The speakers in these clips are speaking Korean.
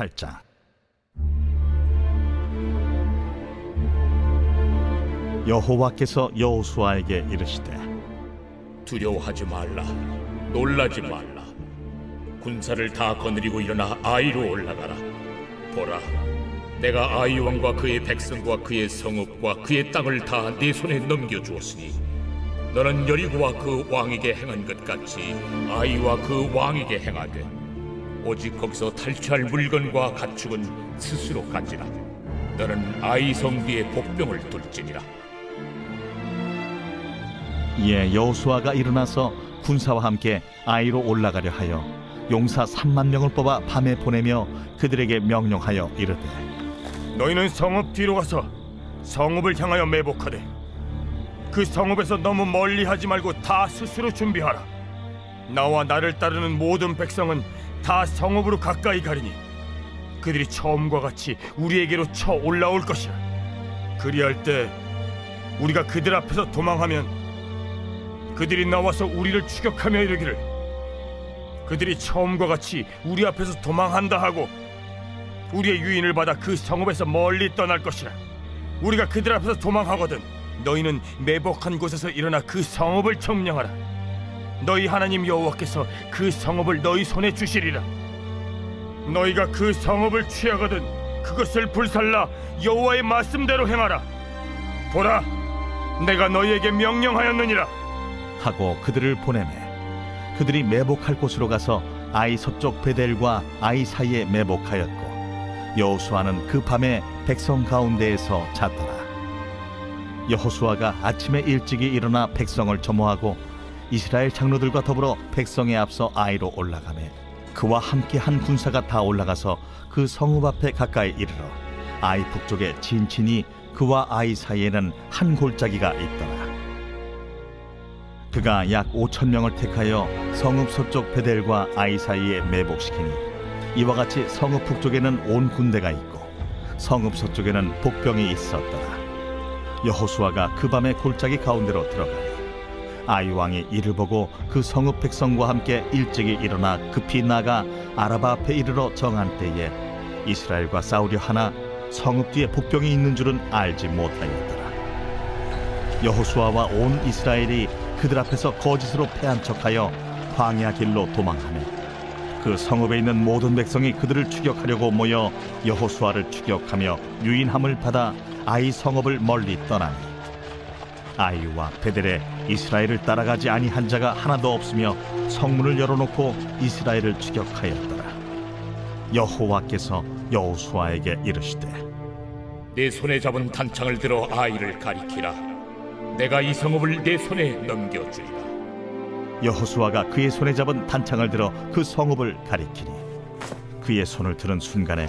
8장 여호와께서 여호수아에게 이르시되 두려워하지 말라 놀라지 말라. 군사를 다 거느리고 일어나 아이로 올라가라. 보라 내가 아이 왕과 그의 백성과 그의 성읍과 그의 땅을 다 네 손에 넘겨 주었으니 너는 여리고와 그 왕에게 행한 것 같이 아이와 그 왕에게 행하되 오직 거기서 탈취할 물건과 가축은 스스로 가지라 너는 아이 성 뒤에 복병을 둘지니라 이에 여호수아가 일어나서 군사와 함께 아이로 올라가려 하여 용사 3만 명을 뽑아 밤에 보내며 그들에게 명령하여 이르되 너희는 성읍 뒤로 가서 성읍을 향하여 매복하되 그 성읍에서 너무 멀리 하지 말고 다 스스로 준비하라. 나와 나를 따르는 모든 백성은 다 성읍으로 가까이 가리니 그들이 처음과 같이 우리에게로 쳐 올라올 것이라. 그리할 때 우리가 그들 앞에서 도망하면 그들이 나와서 우리를 추격하며 이르기를 그들이 처음과 같이 우리 앞에서 도망한다 하고 우리의 유인을 받아 그 성읍에서 멀리 떠날 것이라. 우리가 그들 앞에서 도망하거든 너희는 매복한 곳에서 일어나 그 성읍을 점령하라. 너희 하나님 여호와께서 그 성읍을 너희 손에 주시리라. 너희가 그 성읍을 취하거든 그것을 불살라 여호와의 말씀대로 행하라. 보라, 내가 너희에게 명령하였느니라. 하고 그들을 보내매 그들이 매복할 곳으로 가서 아이 서쪽 베델과 아이 사이에 매복하였고 여호수아는 그 밤에 백성 가운데에서 잤더라 여호수아가 아침에 일찍이 일어나 백성을 점호하고 이스라엘 장로들과 더불어 백성에 앞서 아이로 올라가매 그와 함께 한 군사가 다 올라가서 그 성읍 앞에 가까이 이르러 아이 북쪽에 진친이 그와 아이 사이에는 한 골짜기가 있더라 그가 약 5천 명을 택하여 성읍 서쪽 베델과 아이 사이에 매복시키니 이와 같이 성읍 북쪽에는 온 군대가 있고 성읍 서쪽에는 복병이 있었더라. 여호수아가 그 밤에 골짜기 가운데로 들어가니 아이 왕이 이를 보고 그 성읍 백성과 함께 일찍이 일어나 급히 나가 아라바 앞에 이르러 정한 때에 이스라엘과 싸우려 하나 성읍 뒤에 복병이 있는 줄은 알지 못하였더라. 여호수아와 온 이스라엘이 그들 앞에서 거짓으로 패한 척하여 광야 길로 도망하며 그 성읍에 있는 모든 백성이 그들을 추격하려고 모여 여호수아를 추격하며 유인함을 받아 아이 성읍을 멀리 떠나니 아이와 베델에 이스라엘을 따라가지 아니한 자가 하나도 없으며 성문을 열어놓고 이스라엘을 추격하였더라 여호와께서 여호수아에게 이르시되 내 손에 잡은 단창을 들어 아이를 가리키라. 내가 이 성읍을 내 손에 넘겨주리라. 여호수아가 그의 손에 잡은 단창을 들어 그 성읍을 가리키니 그의 손을 드는 순간에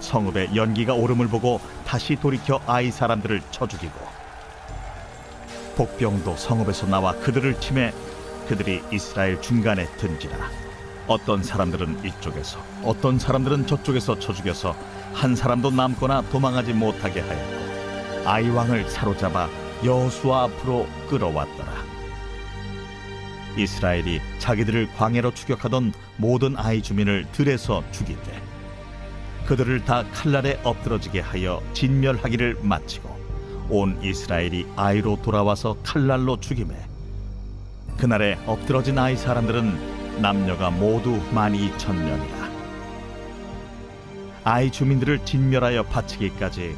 성읍의 연기가 오름을 보고 다시 돌이켜 아이 사람들을 쳐 죽이고 복병도 성읍에서 나와 그들을 치매 그들이 이스라엘 중간에 든지라. 어떤 사람들은 이쪽에서 어떤 사람들은 저쪽에서 쳐 죽여서 한 사람도 남거나 도망하지 못하게 하였고 아이 왕을 사로잡아 여호수아 앞으로 끌어왔더라. 이스라엘이 자기들을 광야로 추격하던 모든 아이 주민을 들에서 죽이되 그들을 다 칼날에 엎드러지게 하여 진멸하기를 마치고 온 이스라엘이 아이로 돌아와서 칼날로 죽임에 그날에 엎드러진 아이 사람들은 남녀가 모두 만 이천 명이라 아이 주민들을 진멸하여 바치기까지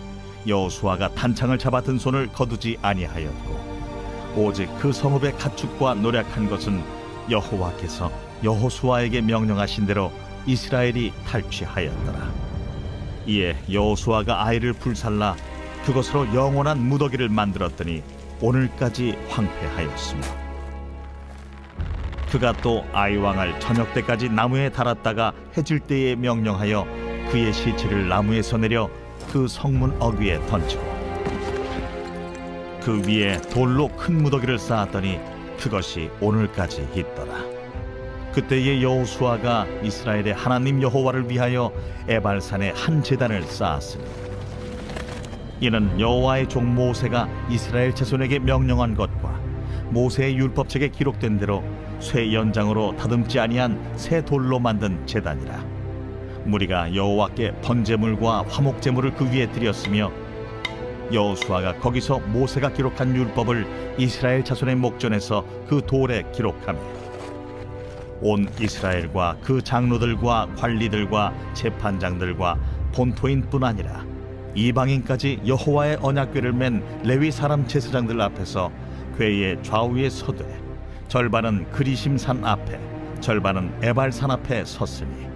여호수아가 단창을 잡아 든 손을 거두지 아니하였고 오직 그 성읍의 가축과 노력한 것은 여호와께서 여호수아에게 명령하신 대로 이스라엘이 탈취하였더라. 이에 여호수아가 아이를 불살라 그것으로 영원한 무더기를 만들었더니 오늘까지 황폐하였으며 그가 또 아이 왕을 저녁 때까지 나무에 달았다가 해질 때에 명령하여 그의 시체를 나무에서 내려 그 성문 어귀에 던지고 그 위에 돌로 큰 무더기를 쌓았더니 그것이 오늘까지 있더라. 그때의 여호수아가 이스라엘의 하나님 여호와를 위하여 에발산에 한 제단을 쌓았으니 이는 여호와의 종 모세가 이스라엘 자손에게 명령한 것과 모세의 율법책에 기록된 대로 쇠 연장으로 다듬지 아니한 새 돌로 만든 제단이라. 무리가 여호와께 번제물과 화목제물을 그 위에 드렸으며 여호수아가 거기서 모세가 기록한 율법을 이스라엘 자손의 목전에서 그 돌에 기록하며 온 이스라엘과 그 장로들과 관리들과 재판장들과 본토인뿐 아니라 이방인까지 여호와의 언약궤를 맨 레위 사람 제사장들 앞에서 궤의 좌우에 서되 절반은 그리심산 앞에 절반은 에발산 앞에 섰으니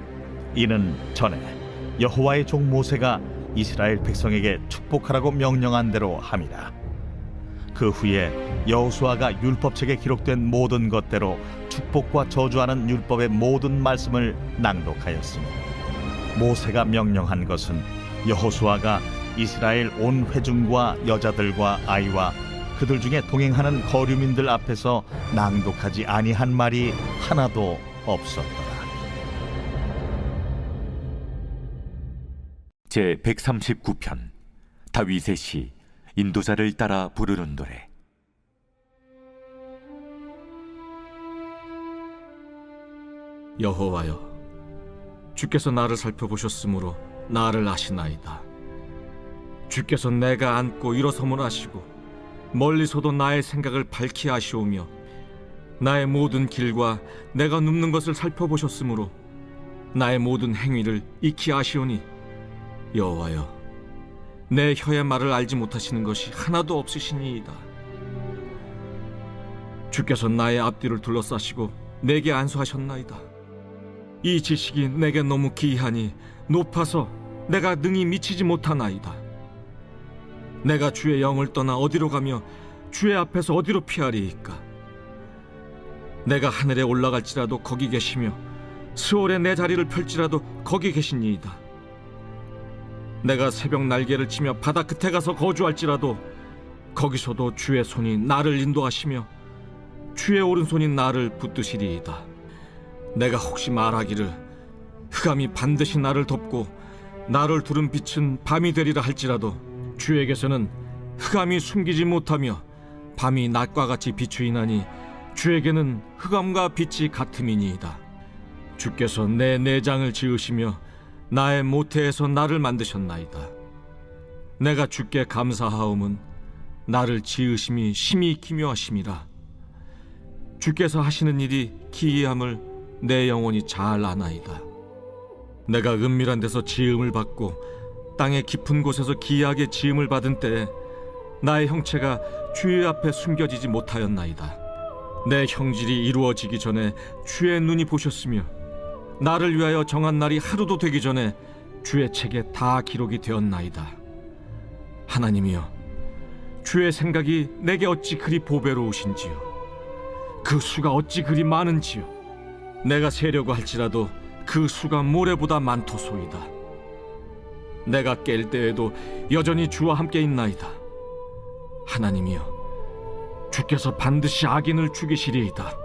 이는 전에 여호와의 종 모세가 이스라엘 백성에게 축복하라고 명령한 대로 함이라. 그 후에 여호수아가 율법책에 기록된 모든 것대로 축복과 저주하는 율법의 모든 말씀을 낭독하였으니 모세가 명령한 것은 여호수아가 이스라엘 온 회중과 여자들과 아이와 그들 중에 동행하는 거류민들 앞에서 낭독하지 아니한 말이 하나도 없었더라. 제 139편 다윗의 시 인도자를 따라 부르는 노래 여호와여 주께서 나를 살펴보셨으므로 나를 아시나이다. 주께서 내가 앉고 일어섬을 아시고 멀리서도 나의 생각을 밝히 아시오며 나의 모든 길과 내가 눕는 것을 살펴보셨으므로 나의 모든 행위를 익히 아시오니 여호와여 내 혀의 말을 알지 못하시는 것이 하나도 없으시니이다. 주께서 나의 앞뒤를 둘러싸시고 내게 안수하셨나이다 이 지식이 내게 너무 기이하니 높아서 내가 능히 미치지 못하나이다. 내가 주의 영을 떠나 어디로 가며 주의 앞에서 어디로 피하리이까? 내가 하늘에 올라갈지라도 거기 계시며 스월에 내 자리를 펼지라도 거기 계시니이다. 내가 새벽 날개를 치며 바다 끝에 가서 거주할지라도 거기서도 주의 손이 나를 인도하시며 주의 오른손이 나를 붙드시리이다. 내가 혹시 말하기를 흑암이 반드시 나를 덮고 나를 두른 빛은 밤이 되리라 할지라도 주에게서는 흑암이 숨기지 못하며 밤이 낮과 같이 비추이나니 주에게는 흑암과 빛이 같음이니이다. 주께서 내 내장을 지으시며 나의 모태에서 나를 만드셨나이다. 내가 주께 감사하옴은 나를 지으심이 심히 기묘하심이라. 주께서 하시는 일이 기이함을 내 영혼이 잘 아나이다. 내가 은밀한 데서 지음을 받고 땅의 깊은 곳에서 기이하게 지음을 받은 때에 나의 형체가 주의 앞에 숨겨지지 못하였나이다. 내 형질이 이루어지기 전에 주의 눈이 보셨으며 나를 위하여 정한 날이 하루도 되기 전에 주의 책에 다 기록이 되었나이다. 하나님이여, 주의 생각이 내게 어찌 그리 보배로우신지요. 그 수가 어찌 그리 많은지요. 내가 세려고 할지라도 그 수가 모래보다 많도소이다. 내가 깰 때에도 여전히 주와 함께 있나이다. 하나님이여, 주께서 반드시 악인을 죽이시리이다.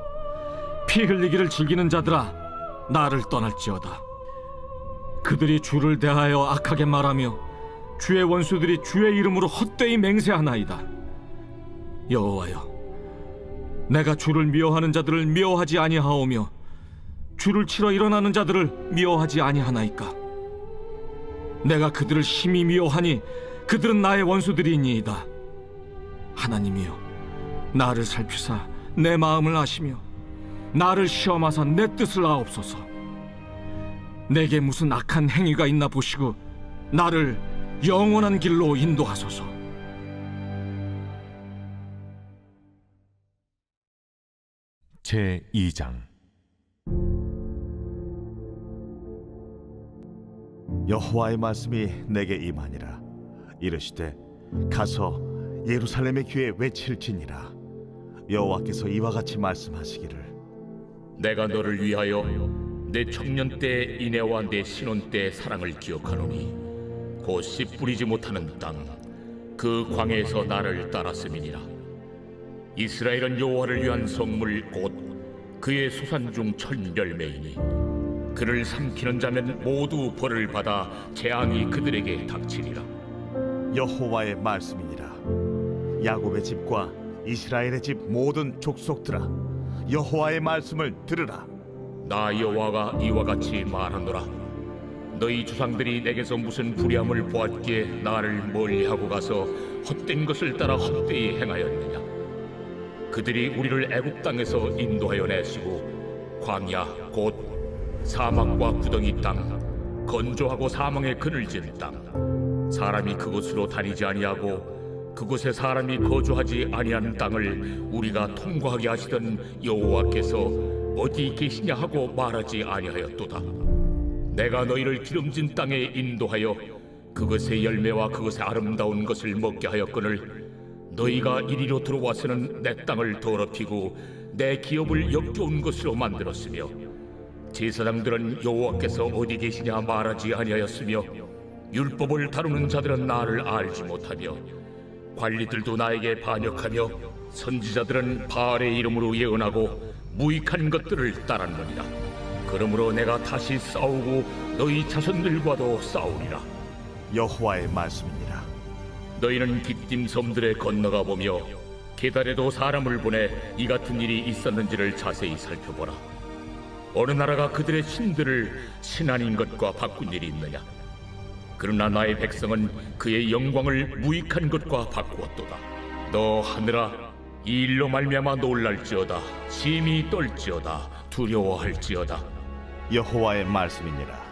피 흘리기를 즐기는 자들아, 나를 떠날지어다. 그들이 주를 대하여 악하게 말하며 주의 원수들이 주의 이름으로 헛되이 맹세하나이다. 여호와여, 내가 주를 미워하는 자들을 미워하지 아니하오며 주를 치러 일어나는 자들을 미워하지 아니하나이까? 내가 그들을 심히 미워하니 그들은 나의 원수들이니이다. 하나님이여 나를 살피사 내 마음을 아시며 나를 시험하사 내 뜻을 아옵소서. 내게 무슨 악한 행위가 있나 보시고 나를 영원한 길로 인도하소서. 제 2장 여호와의 말씀이 내게 임하니라. 이르시되 가서 예루살렘의 귀에 외칠지니라. 여호와께서 이와 같이 말씀하시기를. 내가 너를 위하여 내 청년 때 인애와 내 신혼 때 사랑을 기억하노니 곧 씨 뿌리지 못하는 땅 그 광야에서 나를 따랐음이니라. 이스라엘은 여호와를 위한 성물 곧 그의 소산 중 첫 열매이니 그를 삼키는 자면 모두 벌을 받아 재앙이 그들에게 닥치리라. 여호와의 말씀이니라. 야곱의 집과 이스라엘의 집 모든 족속들아 여호와의 말씀을 들으라. 나 여호와가 이와 같이 말하노라. 너희 조상들이 내게서 무슨 불의함을 보았기에 나를 멀리하고 가서 헛된 것을 따라 헛되이 행하였느냐? 그들이 우리를 애굽 땅에서 인도하여 내시고 광야 곧 사막과 구덩이 땅 건조하고 사망의 그늘진 땅 사람이 그곳으로 다니지 아니하고 그곳에 사람이 거주하지 아니하는 땅을 우리가 통과하게 하시던 여호와께서 어디 계시냐 하고 말하지 아니하였도다. 내가 너희를 기름진 땅에 인도하여 그것의 열매와 그것의 아름다운 것을 먹게 하였거늘 너희가 이리로 들어와서는 내 땅을 더럽히고 내 기업을 역겨운 것으로 만들었으며 제사장들은 여호와께서 어디 계시냐 말하지 아니하였으며 율법을 다루는 자들은 나를 알지 못하며 관리들도 나에게 반역하며 선지자들은 바알의 이름으로 예언하고 무익한 것들을 따랐느니라. 그러므로 내가 다시 싸우고 너희 자손들과도 싸우리라. 여호와의 말씀이니라. 너희는 깃딤 섬들에 건너가 보며 계달에도 사람을 보내 이 같은 일이 있었는지를 자세히 살펴보라. 어느 나라가 그들의 신들을 신 아닌 것과 바꾼 일이 있느냐? 그러나 나의 백성은 그의 영광을 무익한 것과 바꾸었도다. 너 하늘아, 이 일로 말미암아 놀랄지어다. 심히 떨지어다. 두려워할지어다. 여호와의 말씀이니라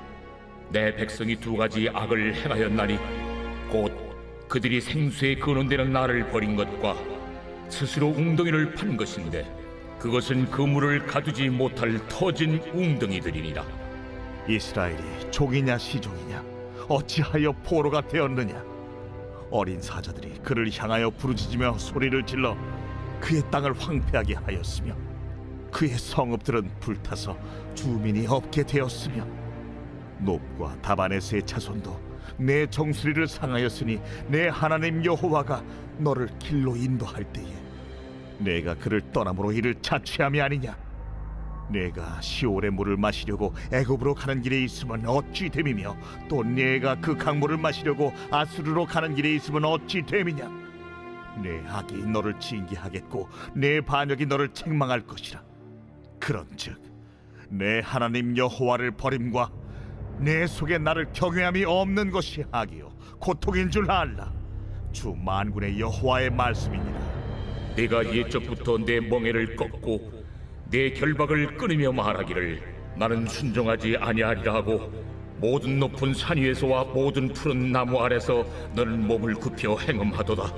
내 백성이 두 가지 악을 행하였나니 곧 그들이 생수에 근원되는 나를 버린 것과 스스로 웅덩이를 판 것인데 그것은 그물을 가두지 못할 터진 웅덩이들이니라. 이스라엘이 종이냐 시종이냐 어찌하여 포로가 되었느냐? 어린 사자들이 그를 향하여 부르짖으며 소리를 질러 그의 땅을 황폐하게 하였으며 그의 성읍들은 불타서 주민이 없게 되었으며 높과 다바네스의 자손도 내 정수리를 상하였으니 내 하나님 여호와가 너를 길로 인도할 때에 내가 그를 떠남으로 이를 자취함이 아니냐? 내가 시올의 물을 마시려고 애굽으로 가는 길에 있으면 어찌 됨이며 또 내가 그 강물을 마시려고 아수르로 가는 길에 있으면 어찌 됨이냐? 내 악이 너를 징계하겠고 내 반역이 너를 책망할 것이라. 그런즉 내 하나님 여호와를 버림과 내 속에 나를 경외함이 없는 것이 악이요 고통인 줄 알라. 주 만군의 여호와의 말씀이니라 내가 옛적부터 내 멍에를 꺾고 내 결박을 끊으며 말하기를 나는 순종하지 아니하리라 하고 모든 높은 산 위에서와 모든 푸른 나무 아래서 너는 몸을 굽혀 행음하도다.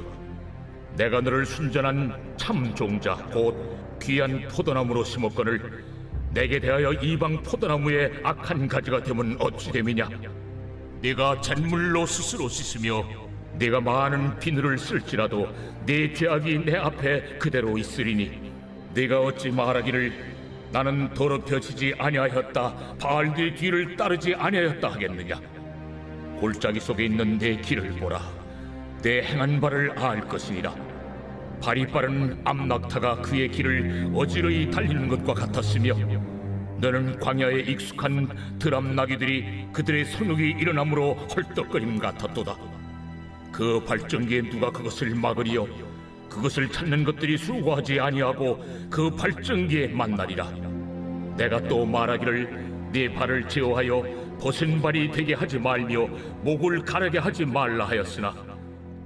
내가 너를 순전한 참 종자 곧 귀한 포도나무로 심었거늘 내게 대하여 이방 포도나무의 악한 가지가 되면 어찌 됨이냐? 네가 잿물로 스스로 씻으며 네가 많은 비누를 쓸지라도 네 죄악이 내 앞에 그대로 있으리니 네가 어찌 말하기를 나는 더럽혀지지 아니하였다 바알들의 뒤를 따르지 아니하였다 하겠느냐? 골짜기 속에 있는 내 길을 보라. 내 행한 바를 알 것이니라. 발이 빠른 암낙타가 그의 길을 어지러이 달리는 것과 같았으며 너는 광야에 익숙한 드람나귀들이 그들의 성욕이 일어남으로 헐떡거림 같았도다 그 발전기에 누가 그것을 막으리요? 그것을 찾는 것들이 수고하지 아니하고 그 발전기에 만나리라. 내가 또 말하기를 네 발을 제어하여 벗은 발이 되게 하지 말며 목을 가르게 하지 말라 하였으나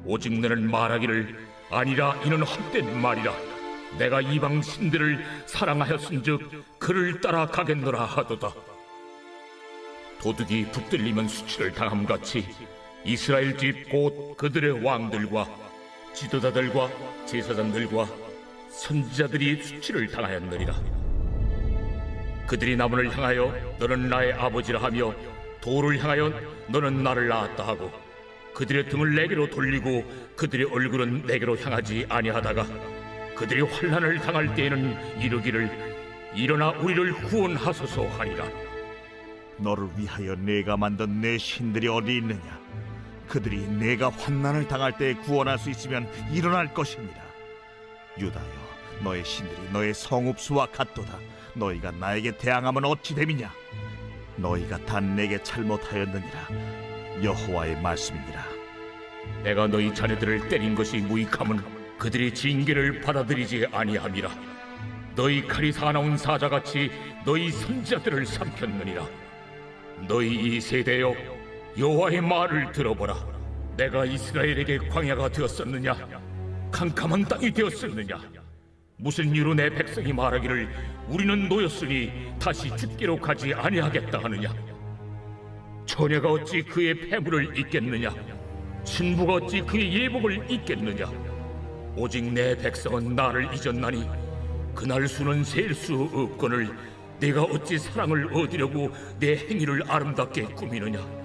오직 너는 말하기를 아니라 이는 헛된 말이라. 내가 이방 신들을 사랑하였은즉 그를 따라 가겠노라 하도다. 도둑이 붙들리면 수치를 당함 같이 이스라엘 집 곧 그들의 왕들과 지도자들과 제사장들과 선지자들이 수치를 당하였느니라 그들이 나무를 향하여 너는 나의 아버지라 하며 돌을 향하여 너는 나를 낳았다 하고 그들의 등을 내게로 돌리고 그들의 얼굴은 내게로 향하지 아니하다가 그들이 환난을 당할 때에는 이르기를 일어나 우리를 구원하소서 하리라 너를 위하여 내가 만든 내 신들이 어디 있느냐? 그들이 내가 환난을 당할 때 구원할 수 있으면 일어날 것입니다. 유다여, 너의 신들이 너의 성읍수와 같도다. 너희가 나에게 대항하면 어찌 됨이냐? 너희가 단 내게 잘못하였느니라. 여호와의 말씀이니라. 내가 너희 자네들을 때린 것이 무익함은 그들이 징계를 받아들이지 아니함이라 너희 칼이 사나운 사자같이 너희 선자들을 삼켰느니라 너희 이 세대여 여호와의 말을 들어보라. 내가 이스라엘에게 광야가 되었었느냐? 캄캄한 땅이 되었었느냐? 무슨 이유로 내 백성이 말하기를 우리는 노였으니 다시 죽기로 가지 아니하겠다 하느냐? 처녀가 어찌 그의 패물을 잊겠느냐? 신부가 어찌 그의 예복을 잊겠느냐? 오직 내 백성은 나를 잊었나니 그날 수는 셀 수 없거늘 내가 어찌 사랑을 얻으려고 내 행위를 아름답게 꾸미느냐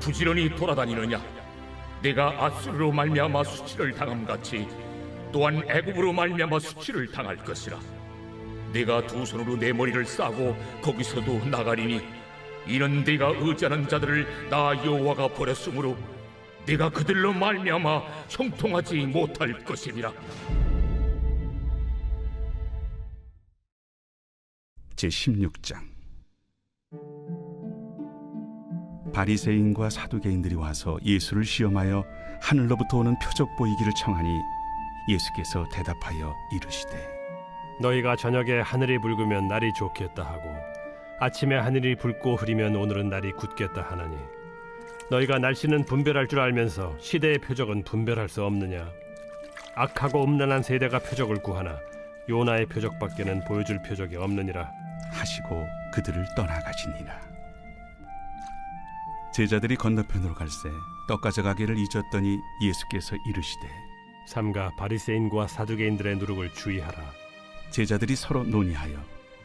부지런히 돌아다니느냐? 내가 아수르로 말미암아 수치를 당함 같이 또한 애굽으로 말미암아 수치를 당할 것이라. 내가 두 손으로 내 머리를 싸고 거기서도 나가리니 이는 네가 의지하는 자들을 나 여호와가 버렸으므로 네가 그들로 말미암아 형통하지 못할 것이니라. 제 16장 바리새인과 사두개인들이 와서 예수를 시험하여 하늘로부터 오는 표적 보이기를 청하니 예수께서 대답하여 이르시되 너희가 저녁에 하늘이 붉으면 날이 좋겠다 하고 아침에 하늘이 붉고 흐리면 오늘은 날이 굳겠다 하나니 너희가 날씨는 분별할 줄 알면서 시대의 표적은 분별할 수 없느냐? 악하고 음란한 세대가 표적을 구하나 요나의 표적밖에는 보여줄 표적이 없느니라. 하시고 그들을 떠나가시니라 제자들이 건너편으로 갈새 떡 가져가기를 잊었더니 예수께서 이르시되 삼가 바리새인과 사두개인들의 누룩을 주의하라. 제자들이 서로 논의하여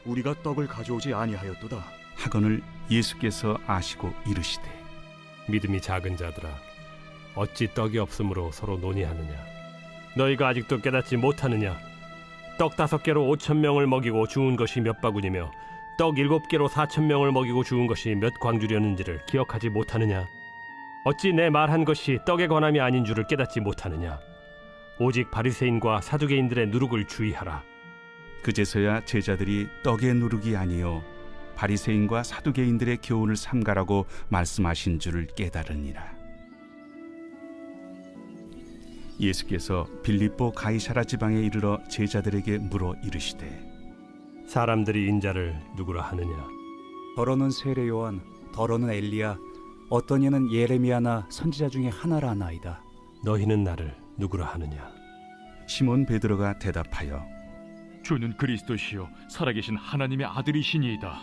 우리가 떡을 가져오지 아니하였도다. 하거늘 예수께서 아시고 이르시되 믿음이 작은 자들아 어찌 떡이 없으므로 서로 논의하느냐? 너희가 아직도 깨닫지 못하느냐? 떡 다섯 개로 오천 명을 먹이고 주운 것이 몇 바구니며 떡 일곱 개로 사천 명을 먹이고 주운 것이 몇 광주렸는지를 기억하지 못하느냐? 어찌 내 말한 것이 떡에 관함이 아닌 줄을 깨닫지 못하느냐? 오직 바리새인과 사두개인들의 누룩을 주의하라. 그제서야 제자들이 떡의 누룩이 아니요 바리새인과 사두개인들의 교훈을 삼가라고 말씀하신 줄을 깨달으니라. 예수께서 빌립보 가이사라 지방에 이르러 제자들에게 물어 이르시되 사람들이 인자를 누구라 하느냐? 더러는 세례 요한, 더러는 엘리야, 어떤 이는 예레미야나 선지자 중에 하나라 나이다. 너희는 나를 누구라 하느냐? 시몬 베드로가 대답하여 주는 그리스도시요 살아계신 하나님의 아들이시니이다.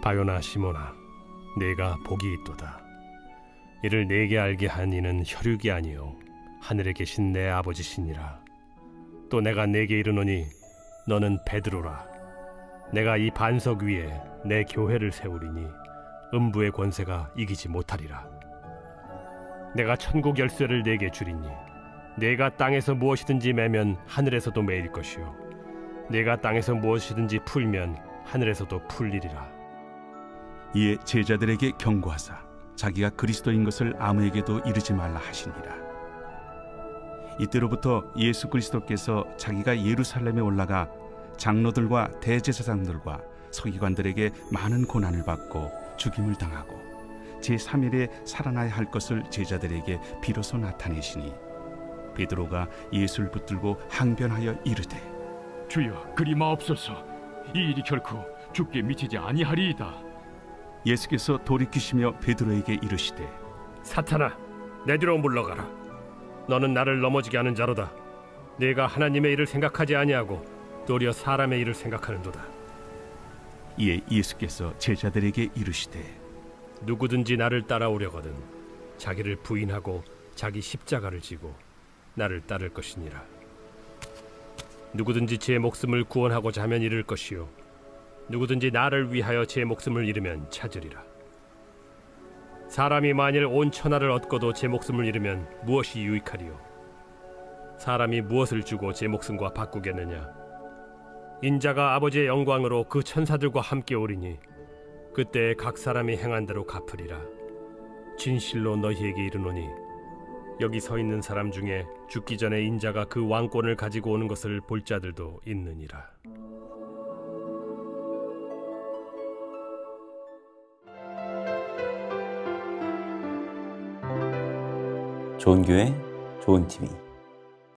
바요나 시모나 내가 복이 있도다. 이를 내게 알게 한 이는 혈육이 아니요 하늘에 계신 내 아버지시니라. 또 내가 내게 이르노니 너는 베드로라 내가 이 반석 위에 내 교회를 세우리니 음부의 권세가 이기지 못하리라. 내가 천국 열쇠를 내게 주리니 내가 땅에서 무엇이든지 매면 하늘에서도 매일 것이요. 내가 땅에서 무엇이든지 풀면 하늘에서도 풀리리라. 이에 제자들에게 경고하사 자기가 그리스도인 것을 아무에게도 이르지 말라 하시니라. 이때로부터 예수 그리스도께서 자기가 예루살렘에 올라가 장로들과 대제사장들과 서기관들에게 많은 고난을 받고 죽임을 당하고 제 3일에 살아나야 할 것을 제자들에게 비로소 나타내시니 베드로가 예수를 붙들고 항변하여 이르되 주여 그리 마옵소서. 이 일이 결코 죽게 미치지 아니하리이다. 예수께서 돌이키시며 베드로에게 이르시되 사탄아 내 뒤로 물러가라 너는 나를 넘어지게 하는 자로다 네가 하나님의 일을 생각하지 아니하고 도리어 사람의 일을 생각하는도다 이에 예수께서 제자들에게 이르시되 누구든지 나를 따라오려거든 자기를 부인하고 자기 십자가를 지고 나를 따를 것이니라. 누구든지 제 목숨을 구원하고자 하면 잃을 것이요 누구든지 나를 위하여 제 목숨을 잃으면 찾으리라. 사람이 만일 온 천하를 얻고도 제 목숨을 잃으면 무엇이 유익하리요? 사람이 무엇을 주고 제 목숨과 바꾸겠느냐? 인자가 아버지의 영광으로 그 천사들과 함께 오리니 그때 각 사람이 행한 대로 갚으리라. 진실로 너희에게 이르노니 여기 서 있는 사람 중에 죽기 전에 인자가 그 왕권을 가지고 오는 것을 볼 자들도 있느니라. 좋은 교회, 좋은 TV.